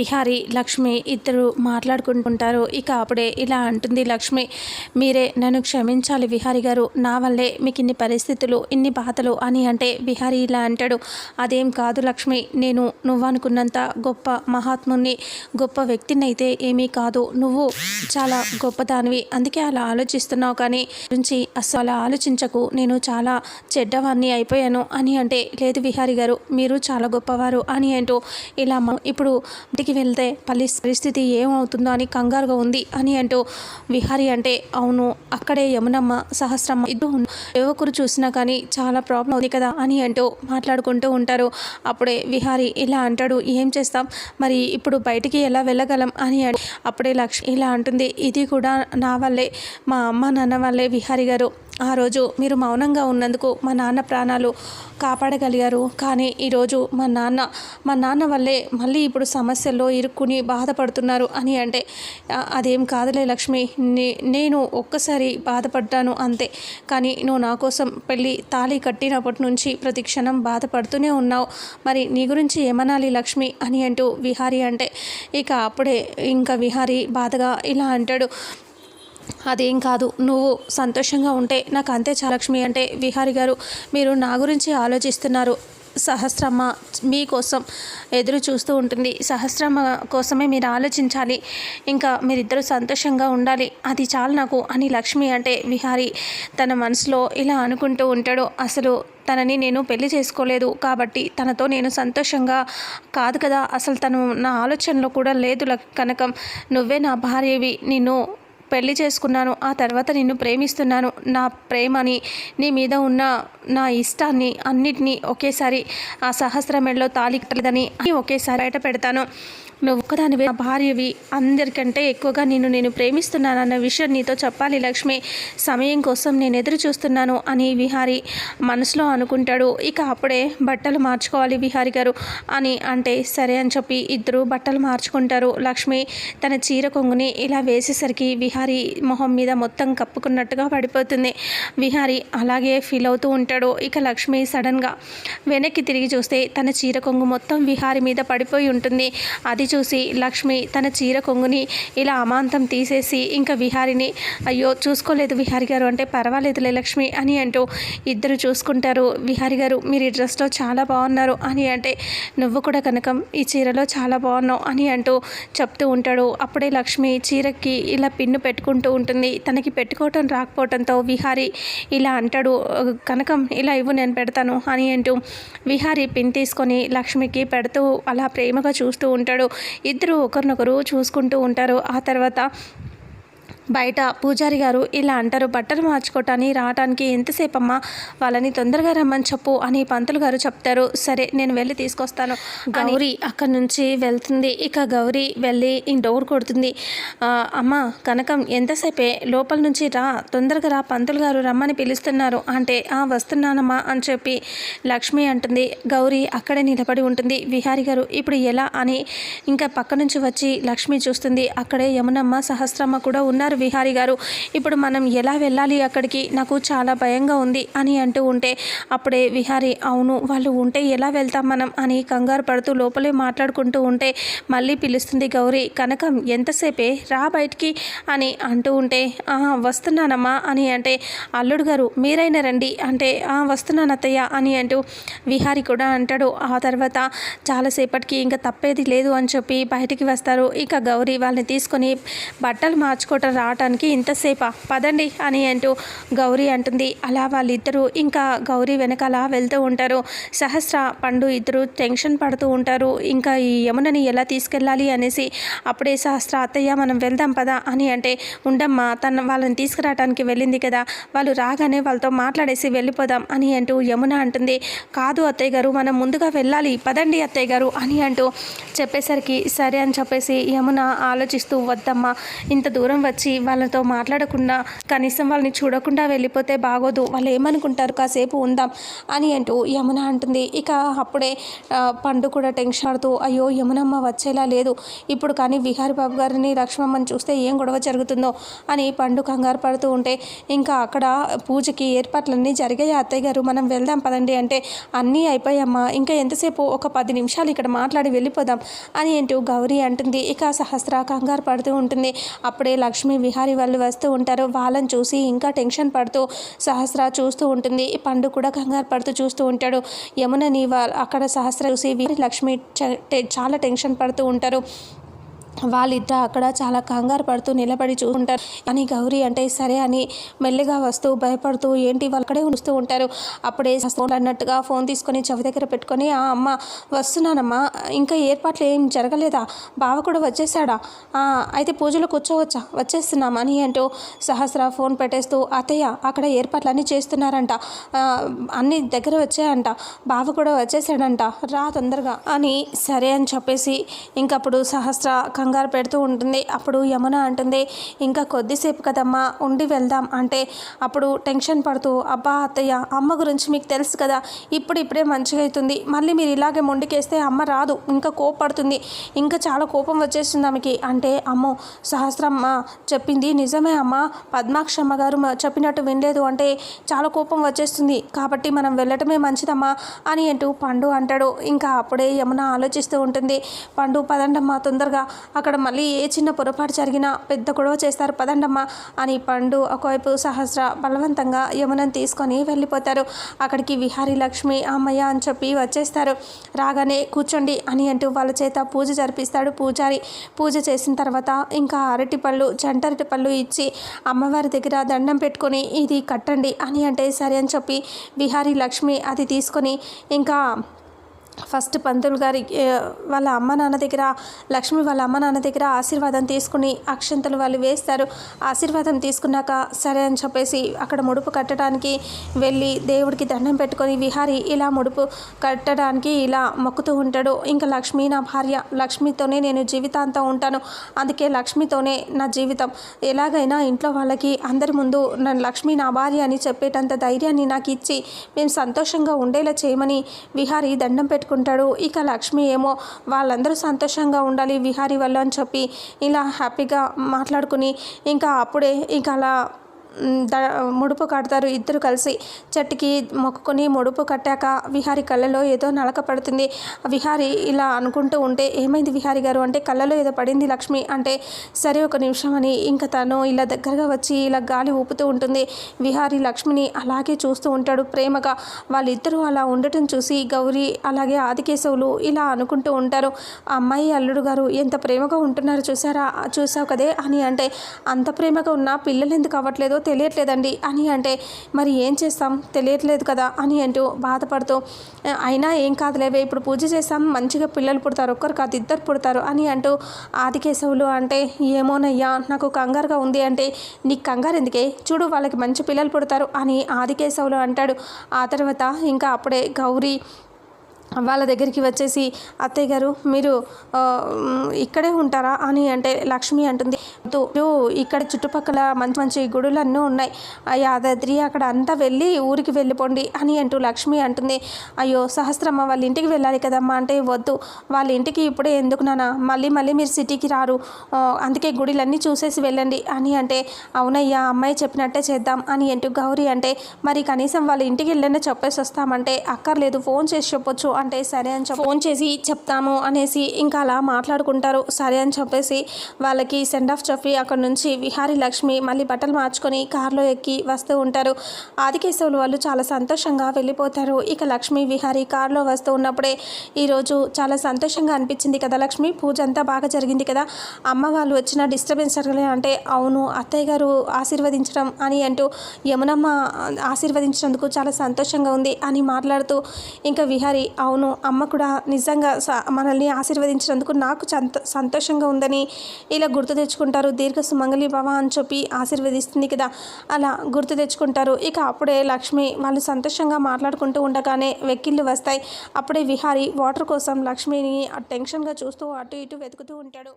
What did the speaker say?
విహారి లక్ష్మి ఇద్దరు మాట్లాడుకుంటుంటారు. ఇక అప్పుడే ఇలా అంటుంది లక్ష్మి మీరే నన్ను క్షమించాలి విహారి గారు. నా వల్లే మీకు ఇన్ని పరిస్థితులు ఇన్ని బాధలు అని అంటే విహారి ఇలా అంటాడు. అదేం కాదు లక్ష్మి నేను నువ్వు అనుకున్నంత గొప్ప మహాత్ముని గొప్ప వ్యక్తిని అయితే ఏమీ కాదు. నువ్వు చాలా గొప్పదానివి. అందుకే అలా ఆలోచిస్తున్నావు కానీ గురించి అసలు అలా ఆలోచించకు. నేను చాలా చెడ్డవాన్ని అయిపోయాను అని అంటే లేదు విహారి గారు మీరు చాలా గొప్పవారు అని అంటూ ఇలా ఇప్పుడు ఇంటికి వెళ్తే పల్లి పరిస్థితి ఏమవుతుందో అని కంగారుగా ఉంది అని అంటూ విహారి అంటే అవును అక్కడే యమునమ్మ సహస్రమ్మ ఇద్దరు యువకురు చూసినా కానీ చాలా ప్రాబ్లం ఉంది కదా అని అంటూ మాట్లాడుకుంటూ ఉంటారు. అప్పుడే విహారి ఇలా అంటాడు ఏం చేస్తాం? మరి ఇప్పుడు బయటికి ఎలా వెళ్ళగలం? అని అప్పుడే లక్ష్మి ఇలా అంటుంది ఇది కూడా నా వల్లే మా అమ్మ నాన్న వల్లే విహారి గారు. ఆ రోజు మీరు మౌనంగా ఉన్నందుకు మా నాన్న ప్రాణాలు కాపాడగలిగారు. కానీ ఈరోజు మా నాన్న మా నాన్న వల్లే మళ్ళీ ఇప్పుడు సమస్యల్లో ఇరుక్కుని బాధపడుతున్నారు అని అంటే అదేం కాదులే లక్ష్మి నే- నేను ఒక్కసారి బాధపడ్డాను అంతే. కానీ నువ్వు నా కోసం పెళ్ళి తాళి కట్టినప్పటి నుంచి ప్రతి క్షణం బాధపడుతూనే ఉన్నావు. మరి నీ గురించి ఏమనాలి లక్ష్మి? అని అంటూ విహారి అంటే ఇక అప్పుడే ఇంకా విహారి బాధగా ఇలా అంటాడు. అదేం కాదు. నువ్వు సంతోషంగా ఉంటే నాకు అంతే చాలక్ష్మి అంటే విహారి గారు మీరు నా గురించి ఆలోచిస్తున్నారు. సహస్రమ్మ మీకోసం ఎదురు చూస్తూ ఉంటుంది. సహస్రమ్మ కోసమే మీరు ఆలోచించాలి. ఇంకా మీరిద్దరూ సంతోషంగా ఉండాలి. అది చాలు నాకు అని లక్ష్మి అంటే విహారి తన మనసులో ఇలా అనుకుంటూ ఉంటాడు. అసలు తనని నేను పెళ్ళి చేసుకోలేదు కాబట్టి తనతో నేను సంతోషంగా కాదు కదా. అసలు తను నా ఆలోచనలో కూడా లేదు లక్- కనకం. నువ్వే నా భార్యవి. నిన్ను పెళ్ళి చేసుకున్నాను. ఆ తర్వాత నిన్ను ప్రేమిస్తున్నాను. నా ప్రేమని నీ మీద ఉన్న నా ఇష్టాన్ని అన్నిటినీ ఒకేసారి ఆ సహస్రమేళ్ళలో తాళి కట్టలేదని ఒకేసారి బయట పెడతాను. నువ్వు ఒక్కదానివే భార్యవి. అందరికంటే ఎక్కువగా నిన్ను నేను ప్రేమిస్తున్నానన్న విషయం నీతో చెప్పాలి లక్ష్మి. సమయం కోసం నేను ఎదురు చూస్తున్నాను అని విహారి మనసులో అనుకుంటాడు. ఇక అప్పుడే బట్టలు మార్చుకోవాలి విహారి గారు అని అంటే సరే అని చెప్పి ఇద్దరు బట్టలు మార్చుకుంటారు. లక్ష్మి తన చీర కొంగుని ఇలా వేసేసరికి విహారి మొహం మీద మొత్తం కప్పుకున్నట్టుగా పడిపోతుంది. విహారి అలాగే ఫీల్ అవుతూ ఉంటాడు. ఇక లక్ష్మి సడన్గా వెనక్కి తిరిగి చూస్తే తన చీర కొంగు మొత్తం విహారి మీద పడిపోయి ఉంటుంది. అది చూసి లక్ష్మి తన చీర కొంగుని ఇలా అమాంతం తీసేసి ఇంకా విహారిని అయ్యో చూసుకోలేదు విహారి గారు అంటే పర్వాలేదులే లక్ష్మి అని అంటూ ఇద్దరు చూసుకుంటారు. విహారి గారు మీరు ఈ డ్రెస్లో చాలా బాగున్నారు అని అంటే నువ్వు కూడా కనుక ఈ చీరలో చాలా బాగున్నావు అని అంటూ చెప్తూ ఉంటాడు. అప్పుడే లక్ష్మి చీరకి ఇలా పిన్ను పెట్టుకుంటూ ఉంటుంది. తనకి పెట్టుకోవటం రాకపోవటంతో విహారి ఇలా అంటాడు కనకం ఇలా ఇవ్వు నేను పెడతాను అని అంటూ విహారి పిన్ తీసుకొని లక్ష్మికి పెడుతూ అలా ప్రేమగా చూస్తూ ఉంటాడు. ఇద్దరు ఒకరినొకరు చూసుకుంటూ ఉంటారు. ఆ తర్వాత బయట పూజారి గారు ఇలా అంటారు బట్టలు మార్చుకోవటాన్ని రావటానికి ఎంతసేపమ్మా? వాళ్ళని తొందరగా రమ్మని చెప్పు అని పంతులు గారు చెప్తారు. సరే నేను వెళ్ళి తీసుకొస్తాను గౌరీ అక్కడి నుంచి వెళ్తుంది. ఇక గౌరీ వెళ్ళి ఈ డోర్ కొడుతుంది. అమ్మ కనకం ఎంతసేపే? లోపల నుంచి రా తొందరగా రా పంతులు గారు రమ్మని పిలుస్తున్నారు. అంటే ఆ వస్తున్నానమ్మా అని చెప్పి లక్ష్మి అంటుంది. గౌరీ అక్కడే నిలబడి ఉంటుంది. విహారి గారు ఇప్పుడు ఎలా? అని ఇంకా పక్క నుంచి వచ్చి లక్ష్మి చూస్తుంది. అక్కడే యమునమ్మ సహస్రమ్మ కూడా ఉన్నారు. విహారి గారు ఇప్పుడు మనం ఎలా వెళ్ళాలి అక్కడికి? నాకు చాలా భయంగా ఉంది అని అంటూ ఉంటే అప్పుడే విహారి అవును వాళ్ళు ఉంటే ఎలా వెళ్తాం మనం? అని కంగారు పడుతూ లోపలే మాట్లాడుకుంటూ ఉంటే మళ్ళీ పిలుస్తుంది గౌరీ కనకం ఎంతసేపే? రా బయటికి అని అంటూ ఉంటే వస్తున్నానమ్మా అని అంటే అల్లుడు గారు మీరైనా రండి అంటే "ఆ, వస్తున్నాను అత్తయ్య అని అంటూ విహారి కూడా అంటాడు. ఆ తర్వాత చాలాసేపటికి ఇంకా తప్పేది లేదు అని చెప్పి బయటికి వస్తారు. ఇక గౌరీ వాళ్ళని తీసుకొని బట్టలు మార్చుకోవటం రావటానికి ఇంతసేపా? పదండి అని అంటూ గౌరీ అంటుంది. అలా వాళ్ళిద్దరూ ఇంకా గౌరీ వెనకాల వెళ్తూ ఉంటారు. సహస్ర పండు ఇద్దరు టెన్షన్ పడుతూ ఉంటారు. ఇంకా ఈ యమునని ఎలా తీసుకెళ్ళాలి అనేసి అప్పుడే సహస్ర అత్తయ్య మనం వెళ్దాం పదా అని అంటే ఉండమ్మా తన వాళ్ళని తీసుకురావడానికి వెళ్ళింది కదా. వాళ్ళు రాగానే వాళ్ళతో మాట్లాడేసి వెళ్ళిపోదాం అని అంటూ యమున అంటుంది. కాదు అత్తయ్య గారు మనం ముందుగా వెళ్ళాలి. పదండి అత్తయ్య గారు అని అంటూ చెప్పేసరికి సరే అని చెప్పేసి యమున ఆలోచిస్తూ వద్దమ్మా ఇంత దూరం వచ్చి వాళ్ళతో మాట్లాడకుండా కనీసం వాళ్ళని చూడకుండా వెళ్ళిపోతే బాగోదు. వాళ్ళు ఏమనుకుంటారు? కాసేపు ఉందాం అని అంటూ యమున అంటుంది. ఇక అప్పుడే పండు కూడా టెన్షన్ ఆడుతూ అయ్యో యమునమ్మ వచ్చేలా లేదు. ఇప్పుడు కానీ విహారి బాబు గారిని లక్ష్మమ్మని చూస్తే ఏం గొడవ జరుగుతుందో? అని పండు కంగారు పడుతూ ఉంటే ఇంకా అక్కడ పూజకి ఏర్పాట్లన్నీ జరిగాయి? అత్తయ్య గారు మనం వెళ్దాం పదండి అంటే అన్నీ అయిపోయామ్మా ఇంకా ఎంతసేపు? ఒక పది నిమిషాలు ఇక్కడ మాట్లాడి వెళ్ళిపోదాం అని అంటూ గౌరీ అంటుంది. ఇక సహస్ర కంగారు పడుతూ ఉంటుంది. అప్పుడే లక్ష్మి విహారి వాళ్ళు వస్తూ ఉంటారు. వాళ్ళని చూసి ఇంకా టెన్షన్ పడుతూ సహస్ర చూస్తూ ఉంటుంది. ఈ పండు కూడా కంగారు పడుతూ చూస్తూ ఉంటాడు. యమునని వా అక్కడ సహస్ర చూసి వీరి లక్ష్మి చాలా టెన్షన్ పడుతూ ఉంటారు. వాళ్ళిద్దరు అక్కడ చాలా కంగారు పడుతూ నిలబడి చూస్తుంటారు. అని గౌరీ అంటే సరే అని మెల్లిగా వస్తూ భయపడుతూ ఏంటి వాళ్ళు అక్కడే ఉంచుతూ ఉంటారు. అప్పుడే ఫోన్ అన్నట్టుగా ఫోన్ తీసుకొని చెవి దగ్గర పెట్టుకొని ఆ అమ్మ వస్తున్నానమ్మా. ఇంకా ఏర్పాట్లు ఏం జరగలేదా? బావ కూడా వచ్చేసాడా అయితే పూజలో కూర్చోవచ్చా? వచ్చేస్తున్నాం అని అంటూ సహస్ర ఫోన్ పెట్టేస్తూ అతయ్య అక్కడ ఏర్పాట్లు అన్నీ చేస్తున్నారంట అన్ని దగ్గర వచ్చాయంట. బావ కూడా వచ్చేసాడంట రా తొందరగా. అని సరే అని చెప్పేసి ఇంకప్పుడు సహస్ర కంగారు పెడుతూ ఉంటుంది. అప్పుడు యమున అంటుంది ఇంకా కొద్దిసేపు కదమ్మా ఉండి వెళ్దాం. అంటే అప్పుడు టెన్షన్ పడుతూ అబ్బా అత్తయ్య అమ్మ గురించి మీకు తెలుసు కదా ఇప్పుడు ఇప్పుడే మంచిగా అవుతుంది మళ్ళీ మీరు ఇలాగే మొండికేస్తే అమ్మ రాదు ఇంకా కోపడుతుంది ఇంకా చాలా కోపం వచ్చేస్తుంది ఆమెకి. అంటే అమ్మో సహస్రమ్మ చెప్పింది నిజమే అమ్మ పద్మాక్షమ్మ గారు చెప్పినట్టు వినలేదు అంటే చాలా కోపం వచ్చేస్తుంది. కాబట్టి మనం వెళ్ళటమే మంచిదమ్మా అని అంటూ పండు అంటాడు. ఇంకా అప్పుడే యమున ఆలోచిస్తూ ఉంటుంది పండు పదండమ్మా తొందరగా అక్కడ మళ్ళీ ఏ చిన్న పొరపాటు జరిగినా పెద్ద గొడవ చేస్తారు. పదండమ్మా అని పండు ఒకవైపు సహస్ర బలవంతంగా యమునని తీసుకొని వెళ్ళిపోతారు. అక్కడికి విహారీ లక్ష్మి అమ్మయ్య అని చెప్పి వచ్చేస్తారు. రాగానే కూర్చోండి అని అంటూ వాళ్ళ చేత పూజ జరిపిస్తాడు పూజారి. పూజ చేసిన తర్వాత ఇంకా అరటి పళ్ళు జంటరటి పళ్ళు ఇచ్చి అమ్మవారి దగ్గర దండం పెట్టుకొని ఇది కట్టండి అని అంటే సరే అని చెప్పి విహారీ లక్ష్మి అది తీసుకొని ఇంకా ఫస్ట్ పంతులు గారి వాళ్ళ అమ్మ నాన్న దగ్గర లక్ష్మి వాళ్ళ అమ్మ నాన్న దగ్గర ఆశీర్వాదం తీసుకుని అక్షంతలు వాళ్ళు వేస్తారు. ఆశీర్వాదం తీసుకున్నాక సరే అని చెప్పేసి అక్కడ ముడుపు కట్టడానికి వెళ్ళి దేవుడికి దండం పెట్టుకొని విహారి ఇలా ముడుపు కట్టడానికి ఇలా మొక్కుతూ ఉంటాడు. ఇంకా లక్ష్మి నా భార్య లక్ష్మితోనే నేను జీవితాంతం ఉంటాను. అందుకే లక్ష్మితోనే నా జీవితం. ఎలాగైనా ఇంట్లో వాళ్ళకి అందరి ముందు నన్ను లక్ష్మి నా భార్య అని చెప్పేటంత ధైర్యాన్ని నాకు ఇచ్చి మేము సంతోషంగా ఉండేలా చేయమని విహారి దండం పెట్టుకుంటాడు. ఇక లక్ష్మి ఏమో వాళ్ళందరూ సంతోషంగా ఉండాలి విహారి వల్ల అని చెప్పి ఇలా హ్యాపీగా మాట్లాడుకుని ఇంకా అప్పుడే ఇంకా అలా ముడుపు కడతారు. ఇద్దరు కలిసి చెట్టుకి మొక్కుకొని ముడుపు కట్టాక విహారి కళ్ళలో ఏదో నలక పడుతుంది. విహారి ఇలా అనుకుంటూ ఉంటే ఏమైంది విహారి గారు? అంటే కళ్ళలో ఏదో పడింది లక్ష్మి. అంటే సరే ఒక నిమిషం అని. ఇంకా తను ఇలా దగ్గరగా వచ్చి ఇలా గాలి ఊపుతూ ఉంటుంది. విహారి లక్ష్మిని అలాగే చూస్తూ ఉంటాడు ప్రేమగా. వాళ్ళిద్దరూ అలా ఉండటం చూసి గౌరీ అలాగే ఆదికేశవులు ఇలా అనుకుంటూ ఉంటారు. అమ్మాయి అల్లుడు గారు ఎంత ప్రేమగా ఉంటున్నారు చూసారా? చూసావు కదే? అని అంటే అంత ప్రేమగా ఉన్న పిల్లలు ఎందుకు అవ్వట్లేదో? తెలియట్లేదండి అని అంటే మరి ఏం చేస్తాం? తెలియట్లేదు కదా అని అంటూ బాధపడుతూ అయినా ఏం కాదులేవే ఇప్పుడు పూజ చేస్తాం మంచిగా పిల్లలు పుడతారు ఒక్కరు కాదు ఇద్దరు పుడతారు అని అంటూ ఆదికేశవులు అంటే ఏమోనయ్యా నాకు కంగారుగా ఉంది అంటే నీకు కంగారు ఎందుకే? చూడు వాళ్ళకి మంచి పిల్లలు పుడతారు అని ఆదికేశవులు అంటాడు. ఆ తర్వాత ఇంకా అప్పుడే గౌరీ వాళ్ళ దగ్గరికి వచ్చేసి అత్తయ్య గారు మీరు ఇక్కడే ఉంటారా? అని అంటే లక్ష్మి అంటుంది. మీరు ఇక్కడ చుట్టుపక్కల మంచి మంచి గుడులు అన్నీ ఉన్నాయి. యాదాద్రి అక్కడ అంతా వెళ్ళి ఊరికి వెళ్ళిపోండి అని అంటూ లక్ష్మి అంటుంది. అయ్యో సహస్రమ్మ వాళ్ళ ఇంటికి వెళ్ళాలి కదమ్మా అంటే వద్దు. వాళ్ళ ఇంటికి ఇప్పుడే ఎందుకు నాన్న? మళ్ళీ మళ్ళీ మీరు సిటీకి రారు. అందుకే గుడిలన్నీ చూసేసి వెళ్ళండి అని అంటే అవునయ్యా అమ్మాయి చెప్పినట్టే చేద్దాం అని అంటూ గౌరీ అంటే మరి కనీసం వాళ్ళ ఇంటికి వెళ్ళినా చెప్పేసి వస్తామంటే అక్కర్లేదు. ఫోన్ చేసి చెప్పొచ్చు అంటే సరే అని చెప్పి ఫోన్ చేసి చెప్తాము అనేసి ఇంకా అలా మాట్లాడుకుంటారు. సరే అని చెప్పేసి వాళ్ళకి సెండ్ ఆఫ్ చెప్పి అక్కడ నుంచి విహారీ లక్ష్మి మళ్ళీ బట్టలు మార్చుకొని కారులో ఎక్కి వస్తూ ఉంటారు. ఆదికేశవులు వాళ్ళు చాలా సంతోషంగా వెళ్ళిపోతారు. ఇక లక్ష్మి విహారీ కారులో వస్తూ ఉన్నప్పుడే ఈరోజు చాలా సంతోషంగా అనిపించింది కదా లక్ష్మి? పూజ అంతా బాగా జరిగింది కదా? అమ్మ వాళ్ళు వచ్చిన డిస్టర్బెన్స్ జరగలే అంటే అవును అత్తయ్య గారు ఆశీర్వదించడం అని అంటూ యమునమ్మ ఆశీర్వదించినందుకు చాలా సంతోషంగా ఉంది అని మాట్లాడుతూ ఇంకా విహారి అవును అమ్మ కూడా నిజంగా స- మనల్ని ఆశీర్వదించినందుకు నాకు సంత సంతోషంగా ఉందని ఇలా గుర్తు తెచ్చుకుంటారు. దీర్ఘ సుమంగళి భవ అని చెప్పి ఆశీర్వదిస్తుంది కదా అలా గుర్తు తెచ్చుకుంటారు. ఇక అప్పుడే లక్ష్మి వాళ్ళు సంతోషంగా మాట్లాడుకుంటూ ఉండగానే వెక్కిళ్ళు వస్తాయి. అప్పుడే విహారి వాటర్ కోసం లక్ష్మిని టెన్షన్గా చూస్తూ అటు ఇటు వెతుకుతూ ఉంటాడు.